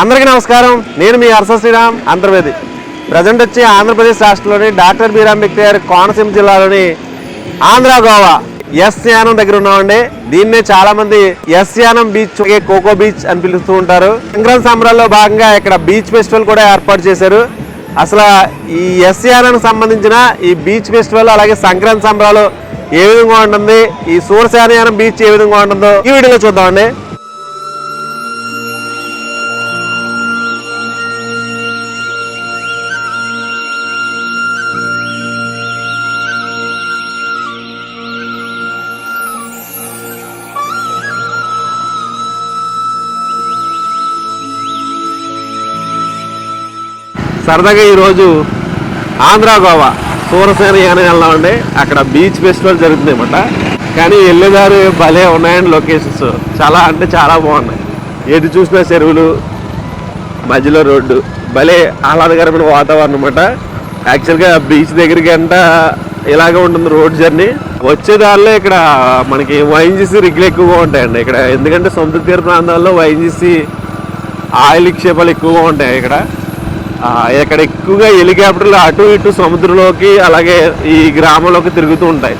అందరికీ నమస్కారం. నేను మీ హర్ష శ్రీరామ్ అంతర్వేది. ప్రజెంట్ వచ్చి ఆంధ్రప్రదేశ్ రాష్ట్రంలోని డాక్టర్ బీర్ అంబేద్కర్ కోనసీమ జిల్లాలోని ఆంధ్ర గోవా ఎస్ యానం దగ్గర ఉన్నామండి. దీన్నే చాలా మంది ఎస్ యానం బీచ్ కోకో బీచ్ అని పిలుస్తూ ఉంటారు. సంక్రాంతి సంబరాల్లో భాగంగా ఇక్కడ బీచ్ ఫెస్టివల్ కూడా ఏర్పాటు చేశారు. అసలు ఈ ఎస్ యానానికి సంబంధించిన ఈ బీచ్ ఫెస్టివల్ అలాగే సంక్రాంతి సంబరాలు ఏ విధంగా ఉంటుంది ఈ సూరశానయానం బీచ్ ఏ విధంగా ఉంటుందో ఈ వీడియోలో చూద్దామండి. సరదాగా ఈరోజు ఆంధ్ర గోవా సూరసేన యానం వెళ్ళామండి అక్కడ బీచ్ ఫెస్టివల్ జరుగుతుంది అనమాట కానీ వెళ్ళేదారు భలే ఉన్నాయండి లొకేషన్స్. చాలా అంటే చాలా బాగున్నాయి. ఎటు చూసినా చెరువులు మధ్యలో రోడ్డు భలే ఆహ్లాదకరమైన వాతావరణం అనమాట యాక్చువల్గా బీచ్ దగ్గరికి అంట ఇలాగే ఉంటుంది రోడ్ జర్నీ. వచ్చే దారిలో ఇక్కడ మనకి వైఎన్జీసీ రిగ్లు ఎక్కువగా ఉంటాయండి ఇక్కడ. ఎందుకంటే సముద్ర తీర ప్రాంతాల్లో వైఎన్జీసీ ఆయిల్ నిక్షేపాలు ఎక్కువగా ఉంటాయి ఇక్కడ. ఇక్కడ ఎక్కువగా హెలికాప్టర్లు అటు ఇటు సముద్రంలోకి అలాగే ఈ గ్రామంలోకి తిరుగుతూ ఉంటాయి.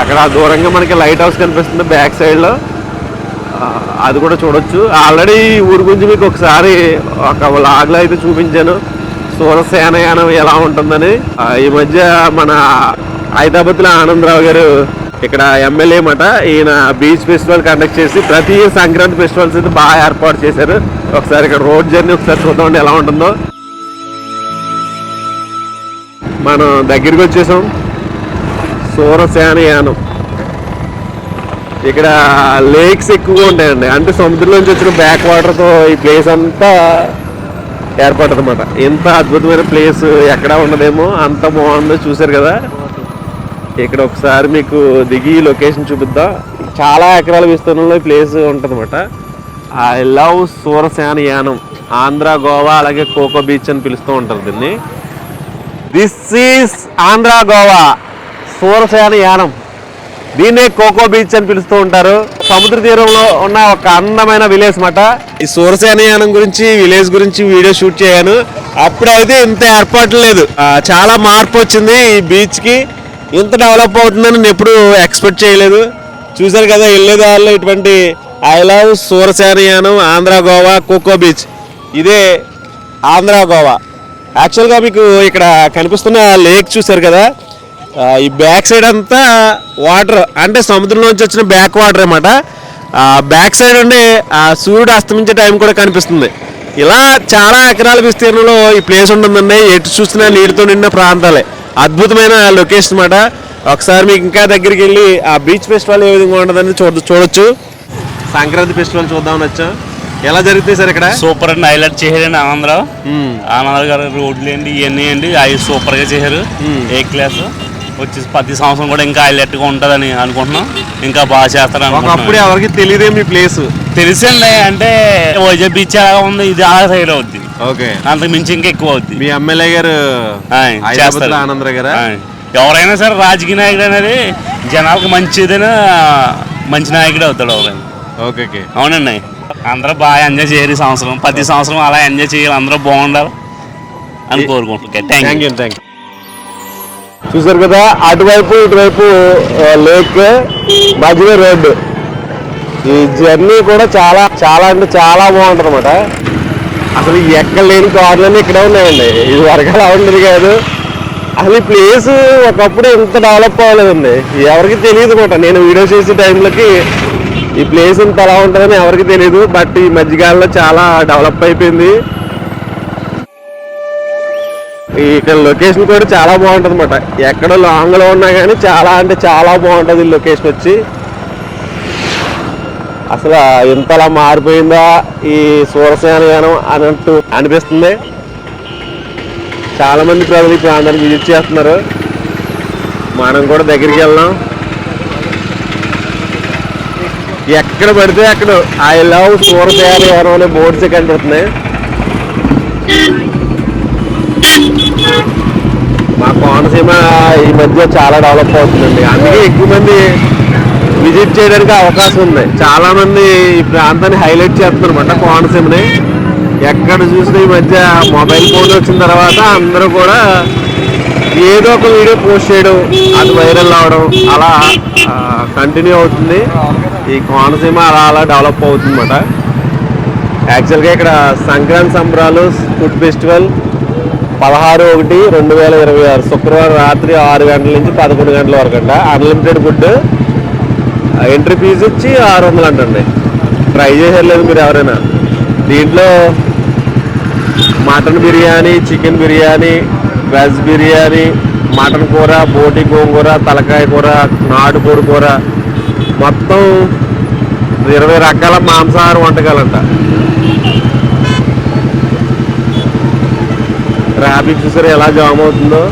అక్కడ దూరంగా మనకి లైట్ హౌస్ కనిపిస్తుంది బ్యాక్ సైడ్లో అది కూడా చూడొచ్చు. ఆల్రెడీ ఈ గురించి మీకు ఒకసారి ఒక లాగ్లో అయితే చూపించాను. సూరసేనయానం ఎలా ఉంటుందని. ఈ మధ్య మన హైదరాబాద్లో ఆనందరావు గారు ఇక్కడ ఎమ్మెల్యే మాట ఈయన బీచ్ ఫెస్టివల్ కండక్ట్ చేసి ప్రతి సంక్రాంతి ఫెస్టివల్స్ అయితే బాగా ఏర్పాటు చేశారు. ఒకసారి ఇక్కడ రోడ్ జర్నీ ఒకసారి చూద్దామండి ఎలా ఉంటుందో. మనం దగ్గరికి వచ్చేసాం. సూరసేనయానం. ఇక్కడ లేక్స్ ఎక్కువగా ఉంటాయండి. అంటే సముద్రంలోంచి వచ్చిన బ్యాక్ వాటర్తో ఈ ప్లేస్ అంతా ఏర్పడుతుంది అనమాట ఎంత అద్భుతమైన ప్లేస్ ఎక్కడ ఉండదేమో అంత బాగుందో చూసారు కదా. ఇక్కడ ఒకసారి మీకు దిగి లొకేషన్ చూపిద్దాం. చాలా ఎకరాల విస్తీర్ణంలో ఈ ప్లేస్ ఉంటుంది అనమాట ఐ లవ్ సూరసేన యానం ఆంధ్ర గోవా అలాగే కోకో బీచ్ అని పిలుస్తూ ఉంటారు దీన్ని. దిస్ ఈస్ ఆంధ్ర గోవా సూరసేన యానం దీన్నే కోకో బీచ్ అని పిలుస్తూ ఉంటారు. సముద్ర తీరంలో ఉన్న ఒక అందమైన విలేజ్ మాట ఈ సూరసేన యానం గురించి విలేజ్ గురించి వీడియో షూట్ చేయను. అప్పుడైతే ఇంత ఏర్పాట్లు లేదు. చాలా మార్పు వచ్చింది ఈ బీచ్కి ఇంత డెవలప్ అవుతుందని నేను ఎప్పుడు ఎక్స్పెక్ట్ చేయలేదు. చూశారు కదా వెళ్ళేదారిలో ఇటువంటి I love Surasena Andhra Goa coco beach. ఇదే ఆంధ్ర గోవా. యాక్చువల్గా మీకు ఇక్కడ కనిపిస్తున్న లేక్ చూశారు కదా? ఈ బ్యాక్ సైడ్ అంతా వాటర్ అంటే సముద్రం నుంచి వచ్చిన బ్యాక్ వాటర్ అనమాట బ్యాక్ సైడ్ ఉండే ఆ సూర్యుడు అస్తమించే టైం కూడా కనిపిస్తుంది. ఇలా చాలా ఎకరాల విస్తీర్ణంలో ఈ ప్లేస్ ఉంటుందండి. ఎటు చూసినా నీటితో నిండిన ప్రాంతాలే. అద్భుతమైన లొకేషన్ అన్నమాట. ఒకసారి మీకు ఇంకా దగ్గరికి వెళ్ళి ఆ బీచ్ ఫెస్టివల్ ఏ విధంగా ఉంటుందని చూడ చూడొచ్చు. సంక్రాంతి ఫెస్టివల్ చూద్దామని వచ్చాం. ఎలా జరుగుతాయి సార్ ఇక్కడ? సూపర్ అండి. హైలైట్ చేశారండి ఆనందరావు. ఆనందరావు గారు రోడ్లు ఏంటి ఇవన్నీ అండి అవి సూపర్గా చేశారు. ఏ క్లాస్ వచ్చి ప్రతి సంవత్సరం కూడా ఇంకా హైలైట్గా ఉంటదని అనుకుంటున్నాం. ఇంకా బాగా చేస్తారు అనుకుంటున్నాం. ఎవరికి తెలియదే మీ ప్లేస్ తెలుసండి అంటే వైజాగ్ బీచ్ ఎలా ఉంది ఇది అలా సైడ్ అవుద్ది. ఓకే. అంతకు మించి ఇంకా ఎక్కువ అవుద్ది. మీ ఎమ్మెల్యే గారు చేస్తారు. ఆనందరావు గారా. ఎవరైనా సరే రాజకీయ నాయకుడు అనేది జనాలకు మంచిదైనా మంచి నాయకుడు అవుతాడు ఎవరైనా. Okay okay. అవునండి. అందరూ బాగా ఎంజాయ్ చేయరు ఈ సంవత్సరం. ప్రతి సంవత్సరం అలా ఎంజాయ్ చేయాలి. అందరూ బాగుండాలి అని కోరుకుంటున్నాం. థ్యాంక్ యూ థ్యాంక్ యూ చూసారు కదా అటువైపు ఇటువైపు లేక్ మధ్యలో రోడ్డు ఈ జర్నీ కూడా చాలా చాలా అంటే చాలా బాగుంటుంది అనమాట అసలు ఎక్కడ లేని కార్లన్నీ ఇక్కడే ఉన్నాయండి. ఇది వరకు అలా ఉండేది కాదు. అసలు ఈ ప్లేస్ ఒకప్పుడు ఇంత డెవలప్ అవ్వలేదండి. ఎవరికి తెలియదు అనమాట. నేను వీడియో చేసే టైంలోకి ఈ ప్లేస్ ఇంత అలా ఉంటుందని ఎవరికి తెలియదు బట్ ఈ మధ్యకాలంలో చాలా డెవలప్ అయిపోయింది. ఇక్కడ లొకేషన్ కూడా చాలా బాగుంటుంది అనమాట ఎక్కడ లాంగ్లో ఉన్నా కానీ చాలా అంటే చాలా బాగుంటుంది ఈ లొకేషన్ వచ్చి. అసలు ఇంతలా మారిపోయిందా ఈ సూరసేనయానం అన్నట్టు అనిపిస్తుంది. చాలామంది ప్రజలు ఈ ప్రాంతానికి విజిట్ చేస్తున్నారు. మనం కూడా దగ్గరికి వెళ్దాం. ఎక్కడ పడితే అక్కడ. ఐ లవ్ ఎవరో అనే బోర్డ్స్ కనిపిస్తున్నాయి మా కోనసీమ ఈ మధ్య చాలా డెవలప్ అవుతుందండి. అందుకే ఎక్కువ మంది విజిట్ చేయడానికి అవకాశం ఉంది. చాలా మంది ఈ ప్రాంతాన్ని హైలైట్ చేస్తున్నారు అనమాట కోనసీమని. ఎక్కడ చూసినా ఈ మధ్య మొబైల్ ఫోన్ వచ్చిన తర్వాత అందరూ కూడా ఏదో ఒక వీడియో పోస్ట్ చేయడం అది వైరల్ అవడం అలా కంటిన్యూ అవుతుంది. ఈ కోనసీమ అలా అలా డెవలప్ అవుతుంది అనమాట యాక్చువల్గా ఇక్కడ సంక్రాంతి సంబరాలు ఫుడ్ ఫెస్టివల్ పదహారు ఒకటి రెండు వేల ఇరవై ఆరు శుక్రవారం రాత్రి ఆరు గంటల నుంచి పదకొండు గంటల వరకు అంట. అన్లిమిటెడ్ ఫుడ్ ఎంట్రీ ఫీజు ఇచ్చి ఆరు వందలు అంటండి. ట్రై చేసేయలేదు మీరు ఎవరైనా. దీంట్లో mutton biryani chicken biryani veg biryani mutton కూర బోటి గోంగూర తలకాయ కూర నాటుకోడి కూర. మొత్తం ఇరవై రకాల మాంసాహార వంటకాలంట. ట్రాఫిక్ చూసారు ఎలా జామ్ అవుతుందో?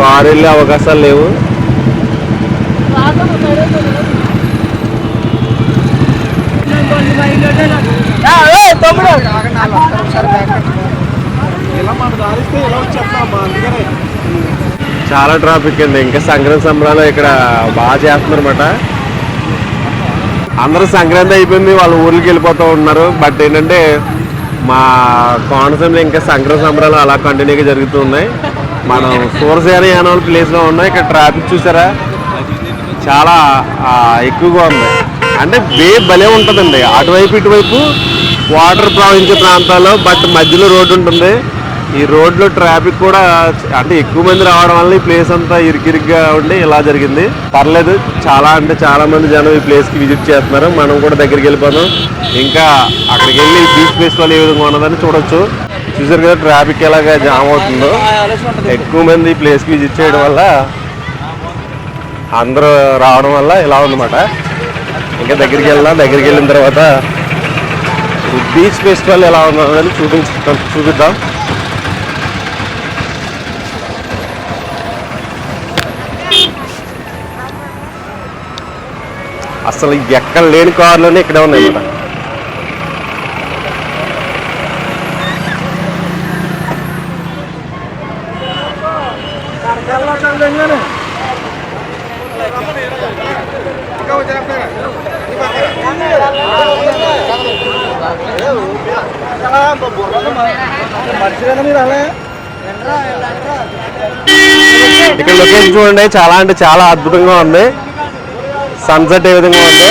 కారు వెళ్ళే అవకాశాలు లేవు. చాలా ట్రాఫిక్ అండి. ఇంకా సంక్రాంతి సంబరాలు ఇక్కడ బాగా చేస్తున్నారు అనమాట అందరూ సంక్రాంతి అయిపోయింది వాళ్ళ ఊర్లకి వెళ్ళిపోతూ ఉన్నారు బట్ ఏంటంటే మా కోనసీమలో ఇంకా సంక్రాంతి సంబరాలు అలా కంటిన్యూగా జరుగుతూ ఉన్నాయి. మనం సూరసేన వాళ్ళ ప్లేస్లో ఉన్నాం ఇక్కడ ట్రాఫిక్ చూసారా? చాలా ఎక్కువగా ఉంది. అంటే వే భలే ఉంటుందండి. అటువైపు ఇటువైపు వాటర్ ప్రవహించే ప్రాంతాల్లో బట్ మధ్యలో రోడ్డు ఉంటుంది. ఈ రోడ్లో ట్రాఫిక్ కూడా అంటే ఎక్కువ మంది రావడం వల్ల ఈ ప్లేస్ అంతా ఇరికిరిగ్గా ఉండి ఇలా జరిగింది. పర్లేదు చాలా అంటే చాలా మంది జనం ఈ ప్లేస్కి విజిట్ చేస్తున్నారు. మనం కూడా దగ్గరికి వెళ్ళిపోదాం. ఇంకా అక్కడికి వెళ్ళి బీచ్ ఫెస్టివల్ ఏ విధంగా ఉన్నదని చూడొచ్చు. చూసారు కదా ట్రాఫిక్ ఎలాగ జామ్ అవుతుందో. ఎక్కువ మంది ఈ ప్లేస్కి విజిట్ చేయడం వల్ల అందరూ రావడం వల్ల ఇలా ఉందన్నమాట. ఇంకా దగ్గరికి వెళ్దాం. దగ్గరికి వెళ్ళిన తర్వాత బీచ్ ఫెస్టివల్ ఎలా ఉన్నదని చూపించు చూపించ చూపిద్దాం. అసలు ఎక్కడ లేని కార్లోనే ఇక్కడే ఉన్నాయి అన్నమాట ఇక్కడ లొకేషన్ చూడండి చాలా అంటే చాలా అద్భుతంగా ఉంది సన్సెట్ ఏ విధంగా ఉంది.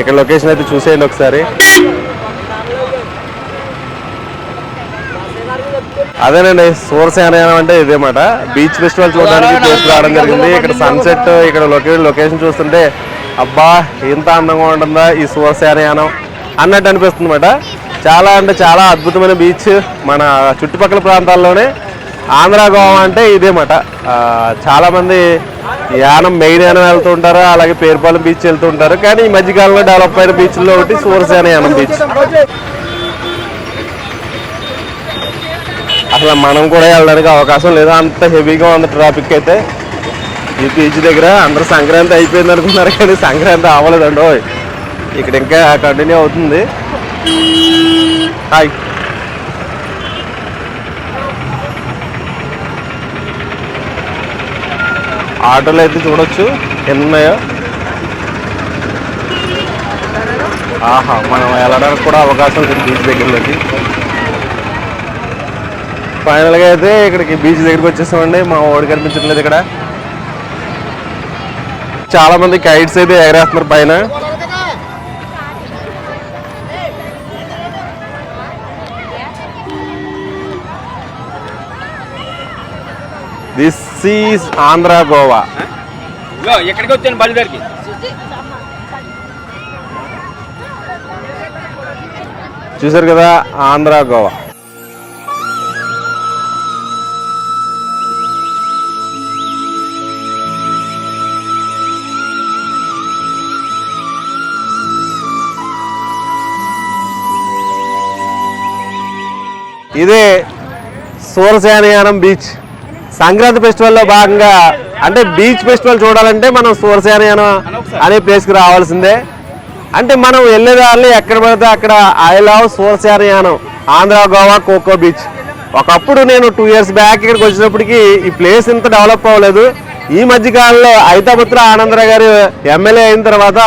ఇక్కడ లొకేషన్ అయితే చూసేయండి ఒకసారి. అదేనండి సూరసేనయానం అంటే ఇదేమాట బీచ్ ఫెస్టివల్ చూడడానికి ప్లేస్ రావడం జరిగింది. ఇక్కడ సన్సెట్ ఇక్కడ లొకేషన్ లొకేషన్ చూస్తుంటే అబ్బా ఎంత అందంగా ఉంటుందా ఈ సూరసేనయానం అన్నట్టు అనిపిస్తుంది అనమాట చాలా అంటే చాలా అద్భుతమైన బీచ్ మన చుట్టుపక్కల ప్రాంతాల్లోనే ఆంధ్ర గోవా అంటే ఇదేమాట చాలామంది యానం మెయిన్ యానం వెళ్తూ ఉంటారు అలాగే పేరుపాలెం బీచ్ వెళ్తూ ఉంటారు కానీ ఈ మధ్యకాలంలో డెవలప్ అయిన బీచ్లో ఒకటి సూర్యసేన యానం బీచ్ అసలు మనం కూడా వెళ్ళడానికి అవకాశం లేదు? అంత హెవీగా ఉంది ట్రాఫిక్ అయితే. ఈ బీచ్ దగ్గర అందరూ సంక్రాంతి అయిపోయింది అనుకున్నారు కానీ సంక్రాంతి అవ్వలేదండి ఇక్కడ ఇంకా కంటిన్యూ అవుతుంది. హాయ్ ఆటోలు అయితే చూడొచ్చు. ఎన్ని ఉన్నాయో ఆహా మనం వెళ్ళడానికి కూడా అవకాశం ఉంది బీచ్ దగ్గరలోకి. ఫైనల్గా అయితే ఇక్కడికి బీచ్ దగ్గరికి వచ్చేసామండి. మా ఓడి కనిపించట్లేదు ఇక్కడ. చాలామంది కైట్స్ అయితే ఎగరేస్తున్నారు పైన. This is Andhra Goa. ఎక్కడికి వచ్చాను బయలుదేరికి చూసారు కదా ఆంధ్ర గోవా. ఇదే సూరసేనయానం బీచ్. సంక్రాంతి ఫెస్టివల్లో భాగంగా అంటే బీచ్ ఫెస్టివల్ చూడాలంటే మనం సూరసేనయానం అనే ప్లేస్కి రావాల్సిందే. అంటే మనం వెళ్ళేదాన్ని ఎక్కడ పడితే అక్కడ ఐ లవ్ సూరసేనయానం ఆంధ్ర గోవా కోకో బీచ్. ఒకప్పుడు నేను టూ ఇయర్స్ బ్యాక్ ఇక్కడికి వచ్చినప్పటికీ ఈ ప్లేస్ ఇంత డెవలప్ అవ్వలేదు. ఈ మధ్య కాలంలో ఐతాపుత్ర ఆనందరావు గారు ఎమ్మెల్యే అయిన తర్వాత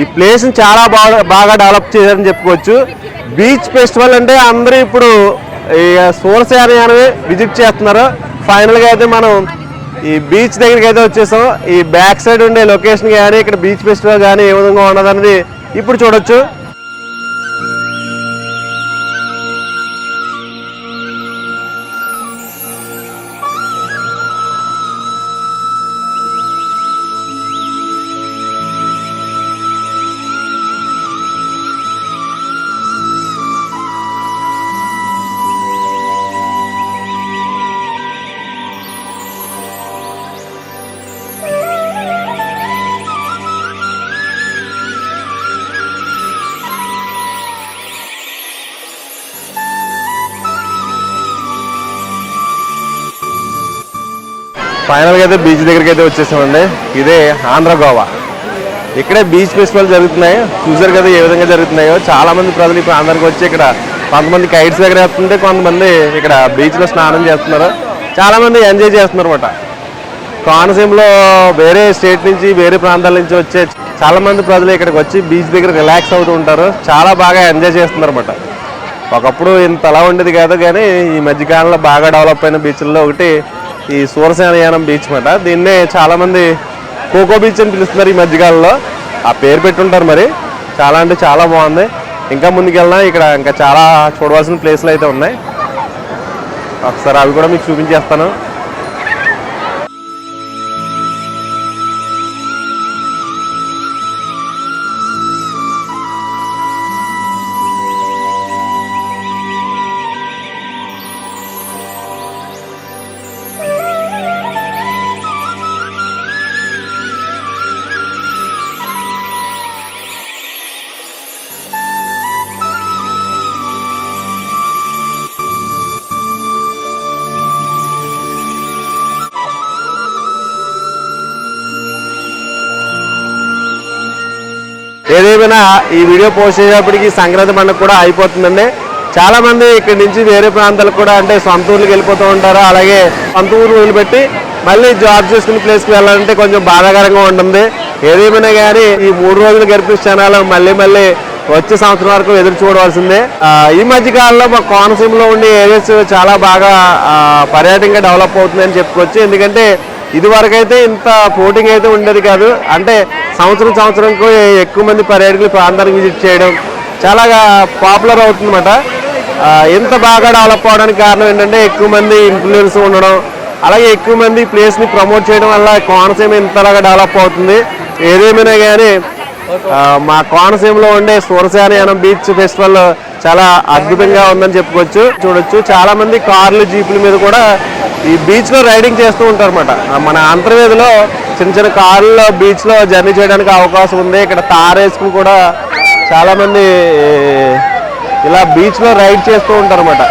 ఈ ప్లేస్ని చాలా బాగా బాగా డెవలప్ చేశారని చెప్పుకోవచ్చు. బీచ్ ఫెస్టివల్ అంటే అందరూ ఇప్పుడు ఈ సూరసేన విజిట్ చేస్తున్నారు. ఫైనల్గా అయితే మనం ఈ బీచ్ దగ్గరికి అయితే వచ్చేసాం. ఈ బ్యాక్ సైడ్ ఉండే లొకేషన్ కానీ ఇక్కడ బీచ్ ఫెస్టివల్ కానీ ఏ విధంగా ఉన్నదన్నది ఇప్పుడు చూడొచ్చు. ఫైనల్గా అయితే బీచ్ దగ్గరికి అయితే వచ్చేసామండి. ఇదే ఆంధ్ర గోవా. ఇక్కడే బీచ్ ఫెస్టివల్ జరుగుతున్నాయి. చూసారు కదా ఏ విధంగా జరుగుతున్నాయో. చాలామంది ప్రజలు ఇప్పుడు ఆంధ్రాకి వచ్చి ఇక్కడ కొంతమంది కైట్స్ దగ్గర వేస్తుంటే కొంతమంది ఇక్కడ బీచ్లో స్నానం చేస్తున్నారు. చాలామంది ఎంజాయ్ చేస్తున్నారు అనమాట కోనసీమలో వేరే స్టేట్ నుంచి వేరే ప్రాంతాల నుంచి వచ్చే చాలామంది ప్రజలు ఇక్కడికి వచ్చి బీచ్ దగ్గర రిలాక్స్ అవుతూ ఉంటారు. చాలా బాగా ఎంజాయ్ చేస్తున్నారు అనమాట ఒకప్పుడు ఇంత అలా ఉండేది కాదు కానీ ఈ మధ్యకాలంలో బాగా డెవలప్ అయిన బీచ్ల్లో ఒకటి ఈ సూరసేనయానం బీచ్ మాట. దీన్నే చాలామంది కోకో బీచ్ అని పిలుస్తున్నారు ఈ మధ్యకాలంలో. ఆ పేరు పెట్టుంటారు మరి. చాలా అంటే చాలా బాగుంది. ఇంకా ముందుకెళ్ళినా ఇక్కడ ఇంకా చాలా చూడవలసిన ప్లేస్లు అయితే ఉన్నాయి. ఒకసారి అవి కూడా మీకు చూపించేస్తాను. ఏదేమైనా ఈ వీడియో పోస్ట్ చేసేటప్పటికి సంక్రాంతి పండుగ కూడా అయిపోతుందండి. చాలా మంది ఇక్కడి నుంచి వేరే ప్రాంతాలకు కూడా అంటే సొంత ఊర్లకు వెళ్ళిపోతూ ఉంటారు. అలాగే సొంత ఊరు వదిలిపెట్టి మళ్ళీ జాబ్ చేసుకునే ప్లేస్కి వెళ్ళాలంటే కొంచెం బాధాకరంగా ఉంటుంది. ఏదేమైనా కానీ ఈ మూడు రోజులు గడిపే క్షణాలు మళ్ళీ మళ్ళీ వచ్చే సంవత్సరం వరకు ఎదురు చూడవలసిందే. ఈ మధ్య కాలంలో మా కోనసీమలో ఉండే ఏరియాస్ చాలా బాగా పర్యాటకంగా డెవలప్ అవుతుందని చెప్పుకోవచ్చు. ఎందుకంటే ఇదివరకైతే ఇంత పోటింగ్ అయితే ఉండేది కాదు. అంటే సంవత్సరం సంవత్సరంకు ఎక్కువ మంది పర్యాటకులు ప్రాంతానికి విజిట్ చేయడం చాలా పాపులర్ అవుతుందన్నమాట. ఎంత ఇంత బాగా డెవలప్ అవడానికి కారణం ఏంటంటే ఎక్కువ మంది ఇన్ఫ్లుయెన్స్ ఉండడం అలాగే ఎక్కువ మంది ప్లేస్ని ప్రమోట్ చేయడం వల్ల కోనసీమ ఇంతలాగా డెవలప్ అవుతుంది. ఏదేమైనా కానీ మా కోనసీమలో ఉండే సూరసేనయానం బీచ్ ఫెస్టివల్ చాలా అద్భుతంగా ఉందని చెప్పుకోవచ్చు చూడొచ్చు. చాలామంది కార్లు జీపుల మీద కూడా ఈ బీచ్లో రైడింగ్ చేస్తూ ఉంటారు అనమాట మన అంతర్వేదిలో చిన్న చిన్న కార్లలో బీచ్లో జర్నీ చేయడానికి అవకాశం ఉంది. ఇక్కడ తారేసుకుని కూడా చాలామంది ఇలా బీచ్లో రైడ్ చేస్తూ ఉంటారు అనమాట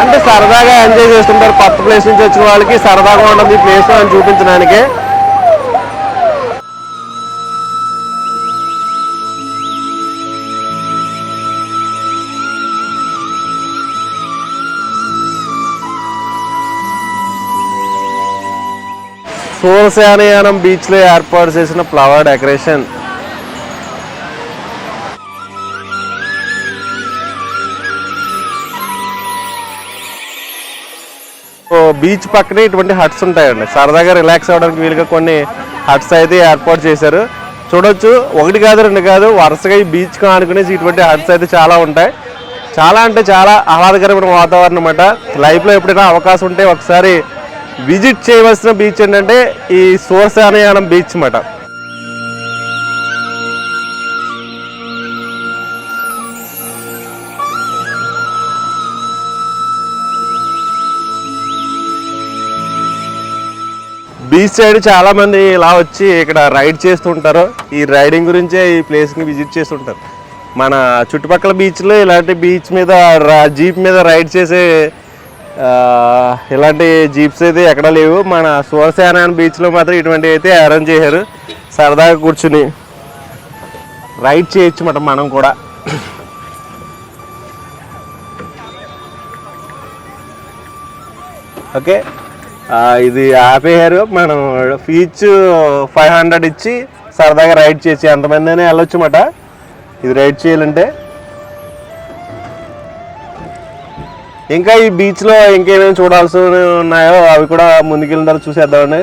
అంటే సరదాగా ఎంజాయ్ చేస్తుంటారు. కొత్త ప్లేస్ నుంచి వచ్చిన వాళ్ళకి సరదాగా ఉండదు ఈ ప్లేస్ అని చూపించడానికి. సూరసేనయానం బీచ్లో ఏర్పాటు చేసిన ఫ్లవర్ డెకరేషన్. బీచ్ పక్కనే ఇటువంటి హట్స్ ఉంటాయండి. సరదాగా రిలాక్స్ అవ్వడానికి వీలుగా కొన్ని హట్స్ అయితే ఏర్పాటు చేశారు. చూడొచ్చు. ఒకటి కాదు రెండు కాదు వరుసగా ఈ బీచ్ ఆనుకునేసి ఇటువంటి హట్స్ అయితే చాలా ఉంటాయి. చాలా అంటే చాలా ఆహ్లాదకరమైన వాతావరణం అన్నమాట. లైఫ్లో ఎప్పుడైనా అవకాశం ఉంటే ఒకసారి విజిట్ చేయవలసిన బీచ్ ఏంటంటే ఈ సోర్సానయానం బీచ్ అన్నమాట. బీచ్ సైడ్ చాలా మంది ఇలా వచ్చి ఇక్కడ రైడ్ చేస్తుంటారు. ఈ రైడింగ్ గురించే ఈ ప్లేస్ని విజిట్ చేస్తుంటారు. మన చుట్టుపక్కల బీచ్లో ఇలాంటి బీచ్ మీద జీప్ మీద రైడ్ చేసే ఇలాంటి జీప్స్ అయితే ఎక్కడ లేవు. మన సోరసేన బీచ్లో మాత్రం ఇటువంటి అయితే అరేంజ్ చేశారు. సరదాగా కూర్చుని రైడ్ చేయొచ్చు మాట మనం కూడా. ఓకే. ఇది ఆపేయారు మనం ఫీచ్ ఫైవ్ హండ్రెడ్ ఇచ్చి సరదాగా రైడ్ చేసి ఎంతమంది అయినా వెళ్ళొచ్చు మాట. ఇది రైడ్ చేయాలంటే. ఇంకా ఈ బీచ్లో ఇంకేమేమి చూడాల్సి ఉన్నాయో అవి కూడా ముందుకెళ్ళిన తర్వాత చూసేద్దామండి.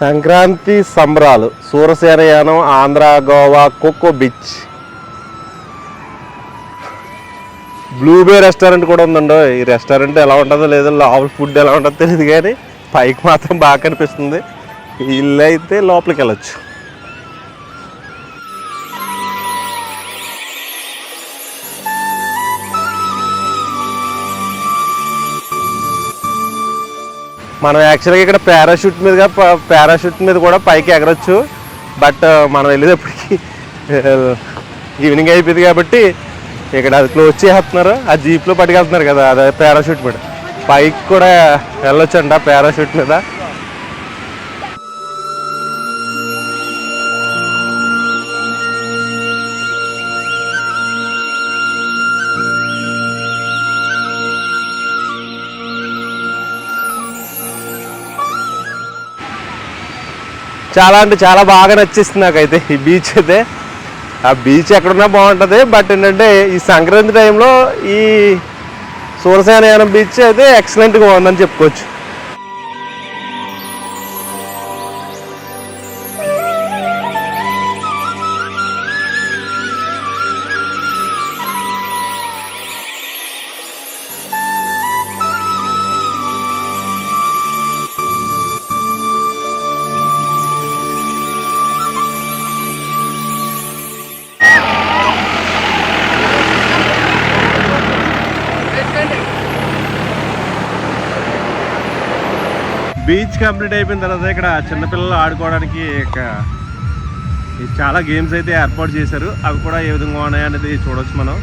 సంక్రాంతి సంబరాలు సూరసేనయానం Andhra Goa coco beach. Blue bay restaurant కూడా ఉందండి. ఈ రెస్టారెంట్ ఎలా ఉంటుందో లేదో లోపల ఫుడ్ ఎలా ఉంటుందో తెలియదు కానీ పైకి మాత్రం బాగా కనిపిస్తుంది. ఇల్లు అయితే లోపలికి వెళ్ళొచ్చు మనం యాక్చువల్గా ఇక్కడ పారాషూట్ మీదుగా పారాషూట్ మీద కూడా పైకి ఎగరొచ్చు. బట్ uh, మనం వెళ్ళేటప్పటికి uh, ఈవినింగ్ అయిపోయింది కాబట్టి ఇక్కడ అది క్లోజ్ చేస్తున్నారు. ఆ జీప్లో పట్టుకెళ్తున్నారు కదా అదే పారాషూట్ మీద. పైకి కూడా వెళ్ళొచ్చు అంట పారాషూట్ మీద. చాలా అంటే చాలా బాగా నచ్చేస్తుంది నాకైతే ఈ బీచ్ అయితే. ఆ బీచ్ ఎక్కడున్నా బాగుంటుంది బట్ ఏంటంటే ఈ సంక్రాంతి టైంలో ఈ సూరసేనయానం బీచ్ అయితే ఎక్సలెంట్గా ఉందని చెప్పుకోవచ్చు. బీచ్ కంప్లీట్ అయిపోయిన తర్వాత ఇక్కడ చిన్నపిల్లలు ఆడుకోవడానికి చాలా గేమ్స్ అయితే ఏర్పాటు చేశారు. అవి కూడా ఏ విధంగా ఉన్నాయనేది చూడొచ్చు మనం.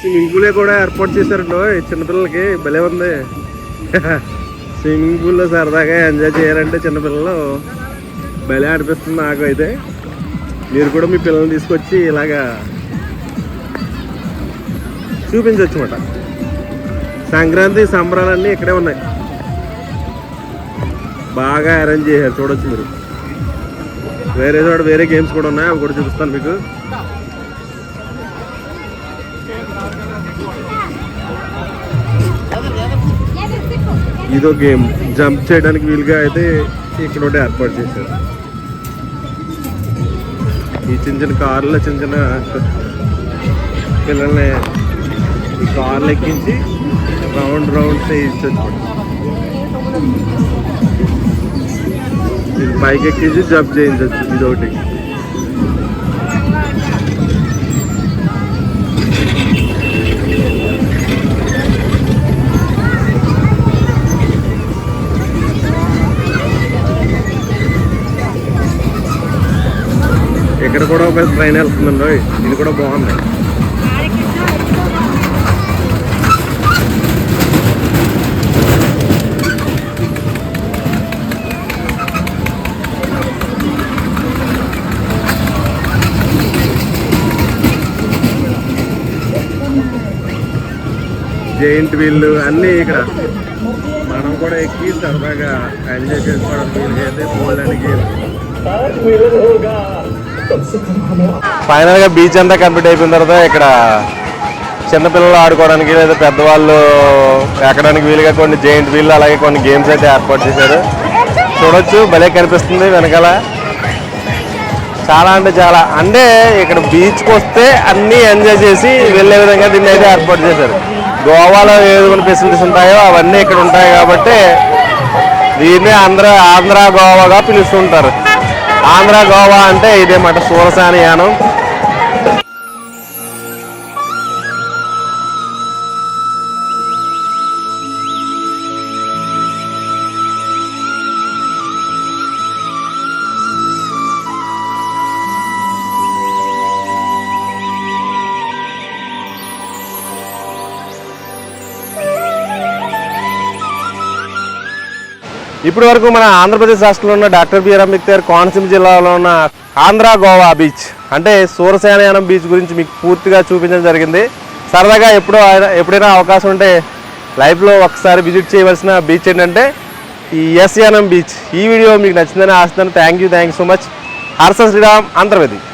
స్విమ్మింగ్ పూలే కూడా ఏర్పాటు చేశారండి చిన్నపిల్లలకి భలే ఉంది. స్విమ్మింగ్ పూల్లో సరదాగా ఎంజాయ్ చేయాలంటే చిన్నపిల్లలు భలే అనిపిస్తుంది నాకు అయితే మీరు కూడా మీ పిల్లల్ని తీసుకొచ్చి ఇలాగా చూపించవచ్చు అన్నమాట సంక్రాంతి సంబరాలన్నీ ఇక్కడే ఉన్నాయి. బాగా అరేంజ్ చేశారు చూడొచ్చు మీరు. వేరే చోట వేరే గేమ్స్ కూడా ఉన్నాయి అవి కూడా చూపిస్తాను మీకు. ఇదో గేమ్. జంప్ చేయడానికి వీలుగా అయితే ఇక్కడ ఒకటి ఏర్పాటు చేశారు. ఈ చిన్న చిన్న కార్లో చిన్న చిన్న పిల్లల్ని ఈ కార్లు ఎక్కించి రౌండ్ రౌండ్ చేయించవచ్చు ఇది పైకి ఎక్కించి జంప్ చేయించవచ్చు ఇది ఒకటి ఇక్కడ కూడా ఒక ట్రైన్ వెళ్తుందండి. ఇది కూడా బాగుంది. జైంట్ వీళ్ళు అన్నీ ఇక్కడ. మనం కూడా ఎక్కి సరదాగా ఎంజాయ్ చేసుకోవడానికి అయితే పోవడానికి. ఫైనల్గా బీచ్ అంతా కంప్లీట్ అయిపోయిన తర్వాత ఇక్కడ చిన్నపిల్లలు ఆడుకోవడానికి లేదా పెద్దవాళ్ళు ఎక్కడానికి వీలుగా కొన్ని జెయింట్ వీళ్ళు అలాగే కొన్ని గేమ్స్ అయితే ఏర్పాటు చేశారు. చూడొచ్చు భలే కనిపిస్తుంది వెనకాల. చాలా అంటే చాలా. అంటే ఇక్కడ బీచ్కి వస్తే అన్నీ ఎంజాయ్ చేసి వెళ్ళే విధంగా దీన్ని అయితే ఏర్పాటు చేశారు. గోవాలో ఏ విధమైన ఫెసిలిటీస్ ఉంటాయో అవన్నీ ఇక్కడ ఉంటాయి కాబట్టి దీన్ని ఆంధ్ర ఆంధ్ర గోవాగా పిలుస్తుంటారు. ఆంధ్ర గోవా అంటే ఇదే మాట. సూరసాని యానం. ఇప్పటి వరకు మన ఆంధ్రప్రదేశ్ రాష్ట్రంలో ఉన్న డాక్టర్ బిఆర్ అంబేద్కర్ కోనసీమ జిల్లాలో ఉన్న ఆంధ్ర గోవా బీచ్ అంటే సూరసేనయానం బీచ్ గురించి మీకు పూర్తిగా చూపించడం జరిగింది. సరదాగా ఎప్పుడో ఎప్పుడైనా అవకాశం ఉంటే లైఫ్లో ఒకసారి విజిట్ చేయవలసిన బీచ్ ఏంటంటే ఈ ఎస్యానం బీచ్. ఈ వీడియో మీకు నచ్చిందని ఆశిస్తాను thank you thank you so much Harsha Sriram Andhra Pradesh.